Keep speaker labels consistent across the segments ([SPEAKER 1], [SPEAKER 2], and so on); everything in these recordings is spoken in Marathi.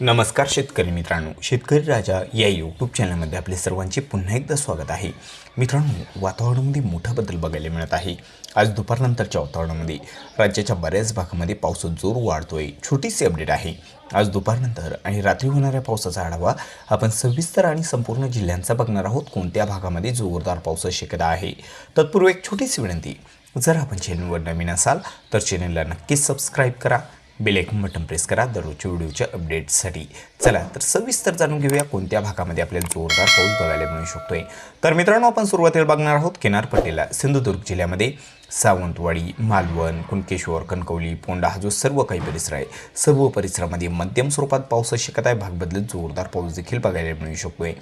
[SPEAKER 1] नमस्कार शेतकरी मित्रांनो. शेतकरी राजा या यूट्यूब चॅनलमध्ये आपले सर्वांचे पुन्हा एकदा स्वागत आहे. मित्रांनो वातावरणामध्ये मोठा बदल बघायला मिळत आहे. आज दुपारनंतरच्या वातावरणामध्ये राज्याच्या बऱ्याच भागामध्ये पाऊस जोर वाढतोय. छोटीशी अपडेट आहे. आज दुपारनंतर आणि रात्री होणाऱ्या पावसाचा आढावा आपण सविस्तर आणि संपूर्ण जिल्ह्यांचा बघणार आहोत. कोणत्या भागामध्ये जोरदार पावसाची शक्यता आहे? तत्पूर्वी एक छोटीशी विनंती. जर आपण चॅनलवर नवीन असाल तर चॅनलला नक्कीच सबस्क्राईब करा. बेलायकन बटन प्रेस करा. दररोजच्या व्हिडिओच्या अपडेट्ससाठी चला तर सविस्तर जाणून घेऊया कोणत्या भागामध्ये आपल्याला जोरदार पाऊस बघायला मिळू शकतोय. तर मित्रांनो आपण सुरुवातीला बघणार आहोत किनारपट्टीला सिंधुदुर्ग जिल्ह्यामध्ये सावंतवाडी मालवण कुणकेश्वर कणकवली पोंडा हा जो सर्व काही परिसर आहे सर्व परिसरामध्ये मध्यम स्वरूपात पावसाची शक्यता आहे. भाग बदलत जोरदार पाऊस देखील बघायला मिळू शकतोय.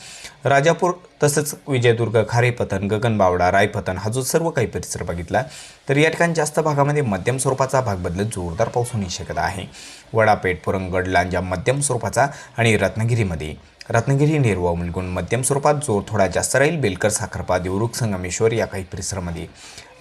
[SPEAKER 1] राजापूर तसंच विजयदुर्ग खारेपतन गगनबावडा रायपतन हा जो सर्व काही परिसर बघितला तर या ठिकाणी जास्त भागामध्ये मध्यम स्वरूपाचा भाग बदलत जोरदार पाऊस होण्याची शक्यता आहे. वडापेठ पुरंगड लांजा मध्यम स्वरूपाचा आणि रत्नागिरीमध्ये रत्नागिरी निर्वा मुलगुण मध्यम स्वरूपात जोर थोडा जास्त राहील बेलकर साखरपा देवरुख संगमेश्वर या काही परिसरामध्ये.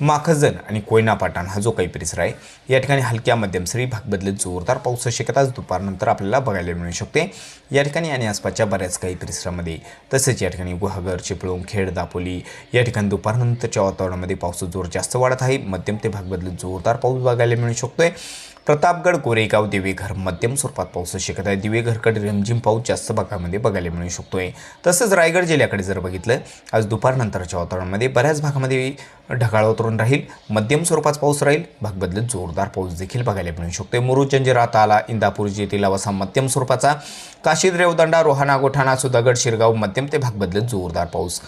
[SPEAKER 1] माखजन आणि कोयना पाटण हा जो काही परिसर आहे या ठिकाणी हलक्या मध्यम सरी भाग बदलत जोरदार पाऊस शक्यता आज दुपारनंतर आपल्याला बघायला मिळू शकते. या ठिकाणी आणि आसपासच्या बऱ्याच काही परिसरामध्ये तसेच या ठिकाणी गुहागर चिपळूण खेड दापोली या ठिकाणी दुपारनंतरच्या वातावरणामध्ये पावसाचा जोर जास्त वाढत आहे. मध्यम ते भाग बदलत जोरदार पाऊस बघायला मिळू शकतोय. प्रतापगड गोरेगाव दिवेघर मध्यम स्वरूपात पाऊस शकत आहे. दिवेघरकडे रिमझिम पाऊस जास्त भागामध्ये बघायला मिळू शकतोय. तसंच रायगड जिल्ह्याकडे जर बघितलं आज दुपारनंतरच्या वातावरणामध्ये बऱ्याच भागामध्ये ढगाळ उतरून राहील. मध्यम स्वरूपात पाऊस राहील. भाग बदलत जोरदार पाऊस देखील बघायला मिळू शकतोय. मुरुड जंजिरा ताला इंदापूर जेथील असा मध्यम स्वरूपाचा. काशीद रेवदंडा रोहाणा गोठाणा सुधागड शिरगाव मध्यम ते भाग बदलत जोरदार पाऊस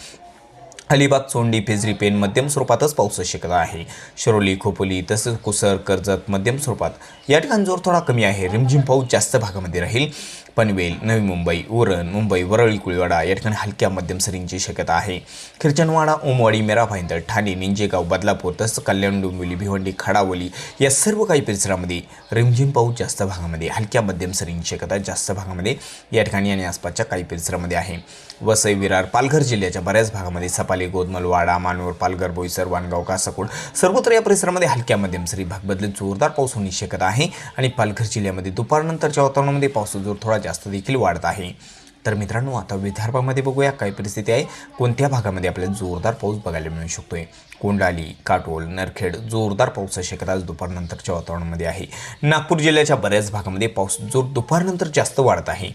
[SPEAKER 1] अलिबाग चोंडी पेजरी पेन मध्यम स्वरूपातच पावसाची शक्यता आहे. शिरोली खोपोली तसंच कुसर कर्जत मध्यम स्वरूपात. या ठिकाणी जोर थोडा कमी आहे. रिमझिम पाऊस जास्त भागामध्ये राहील. पनवेल नवी मुंबई उरण मुंबई वरळी कुळीवाडा या ठिकाणी हलक्या मध्यम सरींची शक्यता आहे. खिरचनवाडा ओमवाडी मेरा भाईंदर ठाणे निंजेगाव बदलापूर तसंच कल्याण डोंबिवली भिवंडी खडावली या सर्व काही परिसरामध्ये रिमझिम पाऊस जास्त भागामध्ये हलक्या मध्यम सरींची शक्यता जास्त भागामध्ये या ठिकाणी आणि आसपासच्या काही परिसरामध्ये आहे. वसई विरार पालघर जिल्ह्याच्या बऱ्याच भागामध्ये सपाली गोदमल वाडा मानवर पालघर बोईसर वाणगाव कासाकोड. सर्वत्र या परिसरामध्ये हलक्या मध्यम सरी भाग बदलत जोरदार पाऊस होण्याची शक्यता आहे आणि पालघर जिल्ह्यामध्ये दुपारनंतरच्या वातावरणामध्ये पावसाचा जोर थोडा जास्त देखील वाढत आहे. तर मित्रांनो आता विदर्भामध्ये बघूया काय परिस्थिती आहे. कोणत्या भागामध्ये आपल्याला जोरदार पाऊस बघायला मिळू शकतोय? कोंडाली काटोल नरखेड जोरदार पावसाची शक्यता आज दुपारनंतरच्या वातावरणामध्ये आहे. नागपूर जिल्ह्याच्या बऱ्याच भागामध्ये पाऊस जोर दुपारनंतर जास्त वाढत आहे.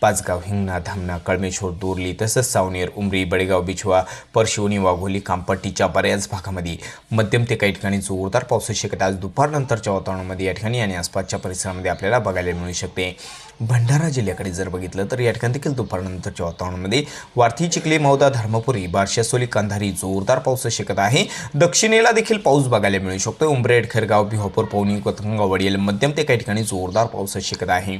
[SPEAKER 1] पाचगाव हिंगणा धामणा कळमेश्वर दोरली तसंच सावनेर उमरी बडेगाव बिछवा परशिवनी वाघोली कामपट्टीच्या बऱ्याच भागामध्ये. मध्यम ते काही ठिकाणी जोरदार पावसाची शक्यता आज दुपारनंतरच्या वातावरणामध्ये या ठिकाणी आणि आसपासच्या परिसरामध्ये आपल्याला बघायला मिळू शकते. भंडारा जिल्ह्याकडे जर बघितलं तर या ठिकाणी देखील दुपारनंतरच्या वातावरणामध्ये वार्थी चिखली मौदा धर्मपुरी बारशासोली कंधारी जोरदार पाऊस शक्यता आहे. दक्षिणेला देखील पाऊस बघायला मिळू शकतो उंबरेड खरगाव बिहापूर पवनी कोथंगाव वडियल मध्यम ते काही ठिकाणी जोरदार पाऊस शक्यता आहे.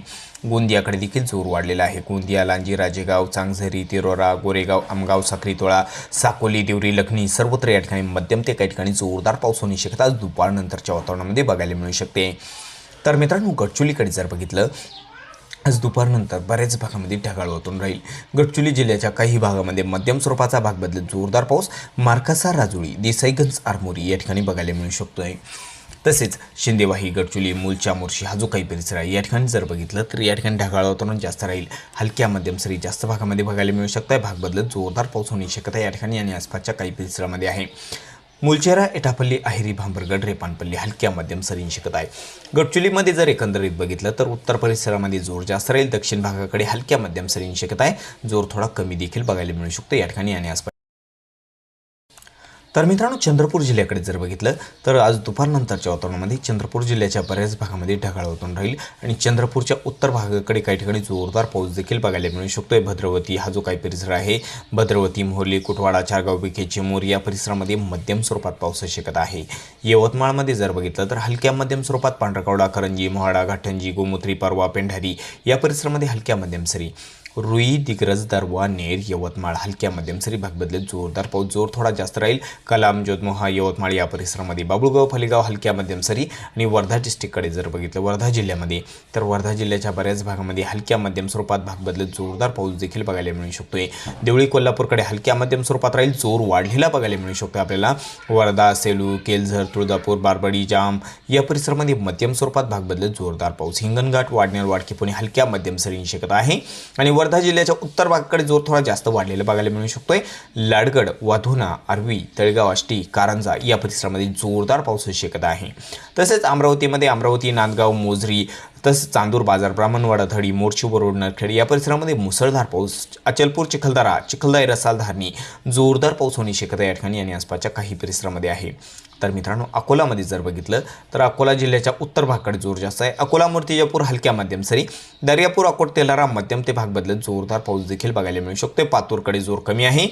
[SPEAKER 1] गोंदियाकडे देखील जोर वाढलेला आहे. गोंदिया लांजी राजेगाव चांगझरी तिरोरा गोरेगाव आमगाव साखरीतोळा साकोली देवरी लखनी सर्वत्र या ठिकाणी मध्यम ते काही ठिकाणी जोरदार पाऊस होण्याची शक्यता आज दुपारनंतरच्या वातावरणामध्ये बघायला मिळू शकते. तर मित्रांनो गडचुलीकडे जर बघितलं आज दुपारनंतर बऱ्याच भागामध्ये ढगाळ होतून राहील. गडचिरोली जिल्ह्याच्या काही भागामध्ये मध्यम स्वरूपाचा भाग बदलत जोरदार पाऊस मार्कासा राजुळी देसाईगंज आरमोरी या ठिकाणी बघायला मिळू शकतो आहे तसेच शिंदेवाही गडचुली मूलच्या मोर्शी हा जो काही परिसर आहे या ठिकाणी जर बघितलं तर या ठिकाणी ढगाळ वातावरण जास्त राहील. हलक्या मध्यम सरी जास्त भागामध्ये बघायला मिळू शकतं आहे भाग बदलत जोरदार पाऊस होण्याची शक्यता या ठिकाणी आणि आसपासच्या काही परिसरामध्ये आहे. मुलचेरा एटापल्ली अहेरी भांबरगड रेपानपल्ली हलक्या मध्यम सरीन शिकत आहे गडचुलीमध्ये जर एकंदरीत बघितलं तर उत्तर परिसरामध्ये जोर जास्त राहील दक्षिण भागाकडे हलक्या मध्यम सरीन शिकत आहे जोर थोडा कमी देखील बघायला मिळू शकतो या ठिकाणी आणि आसपास. तर मित्रांनो चंद्रपूर जिल्ह्याकडे जर बघितलं तर आज दुपारनंतरच्या वातावरणामध्ये चंद्रपूर जिल्ह्याच्या बऱ्याच भागामध्ये ढगाळ होतून राहील आणि चंद्रपूरच्या उत्तर भागाकडे काही ठिकाणी जोरदार पाऊस देखील बघायला मिळू शकतोय. भद्रवती हा जो काही परिसर आहे भद्रवती मोहली कुटवाडा चारगाव बिखे चिमूर या परिसरामध्ये मध्यम स्वरूपात पावसाची शक्यता आहे. यवतमाळमध्ये जर बघितलं तर हलक्या मध्यम स्वरूपात पांढरकवडा करंजी मोहाडा घाटंजी गोमुत्री परवा पेंढारी या परिसरामध्ये हलक्या मध्यम सरी. रुई दिग्रज दरवा नेर यवतमाळ. हलक्या मध्यम सरी भाग बदलत जोरदार पाऊस जोर थोडा जास्त राहील. कलाम जोधमोहा यवतमाळ या परिसरामध्ये बाबुळगाव फलेगाव हलक्या मध्यम सरी आणि वर्धा डिस्ट्रिक्टकडे जर बघितलं वर्धा जिल्ह्यामध्ये तर वर्धा जिल्ह्याच्या बऱ्याच भागामध्ये हलक्या मध्यम स्वरूपात भाग बदलत जोरदार पाऊस देखील बघायला मिळू शकतोय. देवळी कोल्हापूरकडे हलक्या मध्यम स्वरूपात राहील. जोर वाढलेला बघायला मिळू शकतो आपल्याला. वर्धा सेलू केलझर तुळजापूर बारबडी जाम या परिसरामध्ये मध्यम स्वरूपात भाग बदलत जोरदार पाऊस. हिंगणघाट वाढण्यावर वाढकी पुणे हलक्या मध्यम शक्यता आहे. आणि वर्धा जिल्ह्याच्या उत्तर भागाकडे जोर थोडा जास्त वाढलेला बघायला मिळू शकतोय. लाडगड वाधोना आर्वी तळेगाव आष्टी कारंजा या परिसरामध्ये जोरदार पावसाची शक्यता आहे. तसेच अमरावतीमध्ये अमरावती नांदगाव मोजरी तसेच चांदूर बाजार ब्राह्मणवाडा धडी मोर्शी बरोड नरखेड या परिसरामध्ये मुसळधार पाऊस अचलपूर चिखलदरा चिखलदाई रसालधारणी जोरदार पाऊस होण्याची शक्यता या ठिकाणी आणि आसपासच्या काही परिसरामध्ये आहे. तर मित्रांनो अकोलामध्ये जर बघितलं तर अकोला जिल्ह्याच्या उत्तर भागाकडे जोर जास्त आहे. अकोला मूर्तिजापूर हलक्या मध्यम सरी दर्यापूर अकोट तेलाराम मध्यम ते भाग बदलत जोरदार पाऊस देखील बघायला मिळू शकतो पातूरकडे जोर कमी आहे.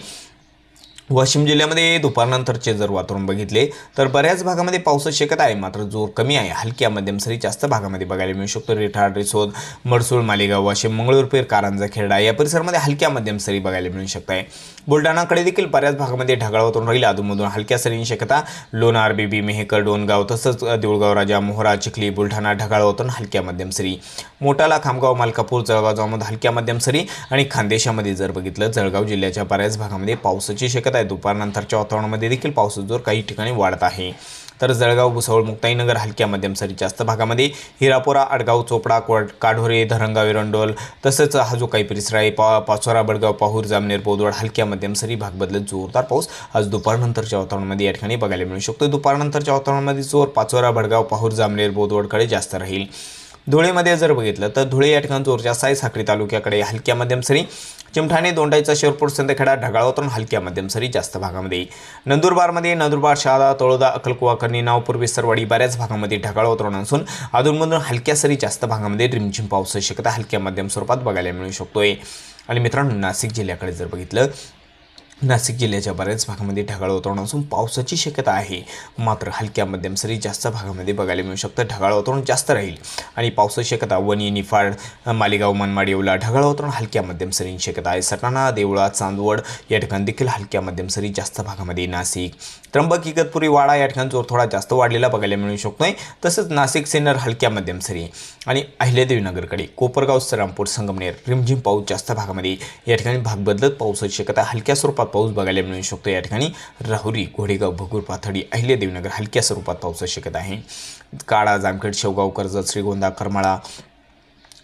[SPEAKER 1] वाशिम जिल्ह्यामध्ये दुपारनंतरचे जर वातावरण बघितले तर बऱ्याच भागामध्ये पावसाची शक्यता आहे. मात्र जोर कमी आहे. हलक्या मध्यम सरी जास्त भागामध्ये बघायला मिळू शकतो. रिठाड रिसोद मडसूळ मालेगाव वाशिम मंगळूरपेर कारंजा खेरडा या परिसरामध्ये हलक्या मध्यम सरी बघायला मिळू शकत आहे बुलढाणाकडे देखील बऱ्याच भागामध्ये ढगाळ वातावरण राहील. अधूनमधून हलक्या सरींची शक्यता लोणार बीबी मेहकर डोनगाव तसंच देऊळगाव राजा मोहरा चिखली बुलढाणा ढगाळ वातावरण हलक्या मध्यम सरी मोटाला खामगाव मालकापूर जळगाव जामोद हलक्या मध्यम सरी आणि खानदेशामध्ये जर बघितलं जळगाव जिल्ह्याच्या बऱ्याच भागामध्ये पावसाची शक्यता आहे. दुपारनंतरच्या वातावरणामध्ये देखील पावसाचा जोर काही ठिकाणी वाढत आहे. तर जळगाव भुसावळ मुक्ताईनगर हलक्या मध्यम सरी जास्त भागामध्ये हिरापुरा आडगाव चोपडा कोट काढोरे धरणगाव एरंडोल तसंच हा जो काही परिसर आहे पा पाचोरा बडगाव पाहूर जामनेर बोदवड हलक्या मध्यम सरी भाग बदलत जोरदार पाऊस आज दुपारनंतरच्या वातावरणामध्ये या ठिकाणी बघायला मिळू शकतो. दुपारनंतरच्या वातावरणामध्ये जोर पाचोरा बडगाव पाहूर जामनेर बोदवडकडे जास्त राहील. धुळेमध्ये जर बघितलं तर धुळे या ठिकाणी जोरच्या साई आहे तालुक्याकडे हलक्या मध्यम सरी चिमठाणे दोंडाईचा शिरपूर संदखेडा ढगाळावरून हलक्या मध्यम सरी जास्त भागामध्ये. नंदुरबारमध्ये नंदुरबार शहादा तळोदा अक्कलकुवा कर्णी नावपूर विसरवाडी बऱ्याच भागामध्ये ढगाळ वातावरण असून अधूनमधून हलक्या सरी जास्त भागामध्ये रिमझिम पावसाची शक्यता हलक्या मध्यम स्वरूपात बघायला मिळू शकतोय. आणि मित्रांनो नाशिक जिल्ह्याकडे जर बघितलं नाशिक जिल्ह्याच्या बऱ्याच भागामध्ये ढगाळ वातावरण असून पावसाची शक्यता आहे. मात्र हलक्या मध्यम सरी जास्त भागामध्ये बघायला मिळू शकतं. ढगाळ वातावरण जास्त राहील. आणि पावसाची शक्यता वणी निफाड मालेगाव मनमाड येवला ढगाळ वातावरण हलक्या मध्यम सरींची शक्यता आहे. सटाणा देवळा चांदवड या ठिकाणी देखील हलक्या मध्यम सरी जास्त भागामध्ये नाशिक. त्र्यंबक इगतपुरी वाडा या ठिकाणी जोर थोडा जास्त वाढलेला बघायला मिळू शकतोय. तसंच नाशिक सिन्नर हलक्या मध्यम सरी आणि अहिल्यादेवीनगरकडे कोपरगाव श्रीरामपूर संगमनेर रिमझिम पाऊस जास्त भागामध्ये या ठिकाणी भाग बदलत पावसाची शक्यता हलक्या स्वरूपात पाऊस बघायला मिळू शकतो. या ठिकाणी राहुरी घोडेगाव भगूर पाथडी अहिल्यादेवीनगर हलक्या स्वरूपात पाऊस शक्यता आहे. काळा जामखेड शेवगाव कर्जत श्रीगोंदा करमाळा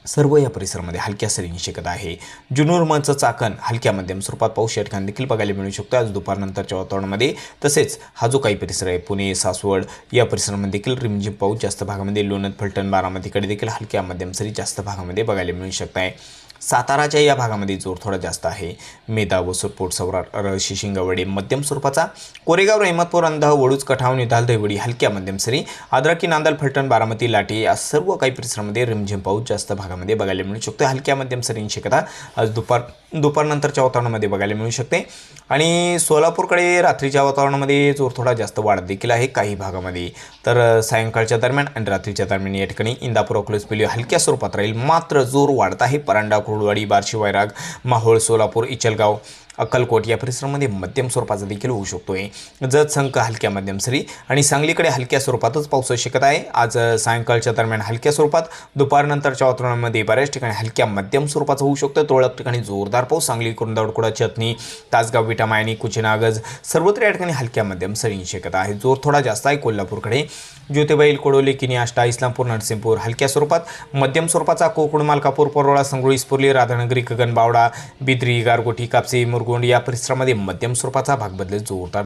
[SPEAKER 1] सर्व या परिसरामध्ये हलक्या सरींची शक्यता आहे. जुनूर चाकण हलक्या मध्यम स्वरूपात पाऊस या ठिकाणी देखील बघायला मिळू शकतो. आज दुपारनंतरच्या वातावरणामध्ये तसेच हा जो काही परिसर आहे पुणे सासवड या परिसरामध्ये देखील रिमझिम पाऊस जास्त भागामध्ये लोणत फलटण बारामतीकडे देखील हलक्या मध्यम सरी जास्त भागामध्ये बघायला मिळू शकत आहे साताराच्या या भागामध्ये जोर थोडा जास्त आहे. मेदा वसूर सौराट सवराट रळशी शिंगवडे मध्यम स्वरूपाचा कोरेगाव रहमतपूर अंधा वडूज कठाव निधाल दैवडी हलक्या मध्यम सरी आद्राकी नांदल फलटण बारामती लाटी या सर्व काही परिसरामध्ये रिमझिम पाऊस जास्त भागामध्ये बघायला मिळू शकतो हलक्या मध्यम सरींची शक्यता आज दुपार दुपारनंतरच्या वातावरणामध्ये बघायला मिळू शकते. आणि सोलापूरकडे रात्रीच्या वातावरणामध्ये जोर थोडा जास्त वाढत देखील आहे काही भागामध्ये. तर सायंकाळच्या दरम्यान आणि रात्रीच्या दरम्यान या ठिकाणी इंदापूर अकलूज पिली हलक्या स्वरूपात राहील. मात्र जोर वाढत आहे. परांडा कुर्डवाडी बार्शी वैराग माहोळ सोलापूर इचलगाव. अक्कलकोट या परिसरामध्ये मध्यम स्वरूपाचा देखील होऊ शकतोय. जत संख हलक्या मध्यम सरी आणि सांगलीकडे हलक्या स्वरूपातच पाऊस शकत आहे. आज सायंकाळच्या दरम्यान हलक्या स्वरूपात दुपारनंतरच्या वातावरणामध्ये बऱ्याच ठिकाणी हलक्या मध्यम स्वरूपाचा होऊ शकतो तुरळक ठिकाणी जोरदार पाऊस सांगली कुरुंदावडकुडा चटणी तासगाव विटामायनी कुचिनागज सर्वत्र या ठिकाणी हलक्या मध्यम सरी शक्यता आहे. जोर थोडा जास्त आहे कोल्हापूरकडे. ज्योतिबाईल कोडोली किनी आष्टा इस्लामपूर नरसिंहपूर हलक्या स्वरूपात मध्यम स्वरूपाचा कोकण मालकापूर परोळा संगोळी राधानगरी गगनबावडा बिद्री गारगोठी कापसी मुरगोंड या परिसरामध्ये मध्यम स्वरूपाचा भाग बदलत जोरदार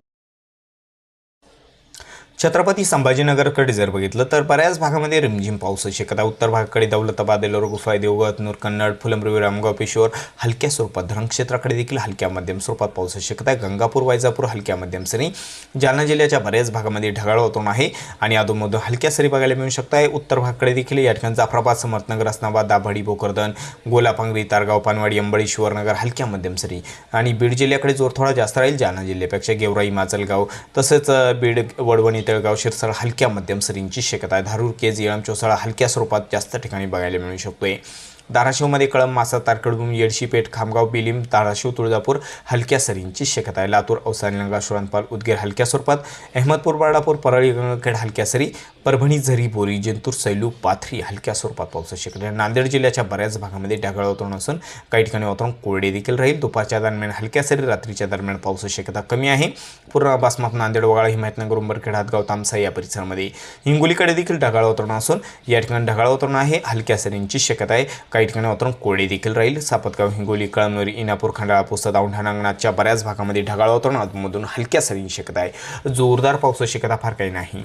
[SPEAKER 1] छत्रपती संभाजीनगरकडे जर बघितलं तर बऱ्याच भागामध्ये रिमझिम पाऊस शक्यता उत्तर भागाकडे दौलताबाद एलोर गुफाय देवगत नूर कन्नड फुलंब्रवी रामगावपेश्वर हलक्या स्वरूपात धरणक्षेत्राकडे देखील हलक्या मध्यम स्वरूपात पाऊस शक्यता आहे गंगापूर वैजापूर हलक्या मध्यम सरी. जालना जिल्ह्याच्या बऱ्याच भागामध्ये ढगाळ वातावरण आहे आणि अधूनमधून हलक्या सरी बघायला मिळू शकत आहे उत्तर भागाकडे देखील या ठिकाणी जाफराबाद समर्थनगर असनाबाद दाभाडी बोकरदन गोलापांगरी तारगाव पानवाडी अंबळी शिवरनगर हलक्या मध्यम सरी. आणि बीड जिल्ह्याकडे जोर थोडा जास्त राहील. जालना जिल्ह्यापेक्षा गेवराई माजलगाव तसेच बीड वडवणी तळगाव शिरसाळ हलक्या मध्यम सरींची शक्यता आहे. धारूर केज येळम चोसाळा हलक्या स्वरूपात जास्त ठिकाणी बघायला मिळू शकतोय. धाराशिवमध्ये कळंब मासा तारकडभूमी येडशीपेठ खामगाव बिलीम धाराशिव तुळजापूर हलक्या सरींची शक्यता आहे. लातूर औसानी लंगा सुरानपाल उदगीर हलक्या स्वरूपात अहमदपूर बाळापूर परळी गंगाखेड हलक्या सरी परभणी झरी बोरी जिंतूर सैलू पाथरी हलक्या स्वरूपात पावसाची शक्यता नांदेड जिल्ह्याच्या बऱ्याच भागामध्ये ढगाळ वातावरण असून काही ठिकाणी वातावरण कोरडे देखील राहील. दुपारच्या दरम्यान हलक्या सरी रात्रीच्या दरम्यान पावसाची शक्यता कमी आहे. पूर्ण बासमत नांदेड वगाळा हिमायतनगर उंबरखेड हातगाव तामसा या परिसरामध्ये हिंगोलीकडे देखील ढगाळ वातावरण असून या ठिकाणी ढगाळ वातावरण आहे. हलक्या सरींची शक्यता आहे. काही ठिकाणी वातावरण कोरडे देखील राहील. सापतगाव हिंगोली कळमनुरी इनापूर खंडाळा पुसद औंढा नांगणाच्या बऱ्याच भागामध्ये ढगाळ वातावरण आतमधून हलक्या सरींची शक्यता आहे. जोरदार पावसाची शक्यता फार काही नाही.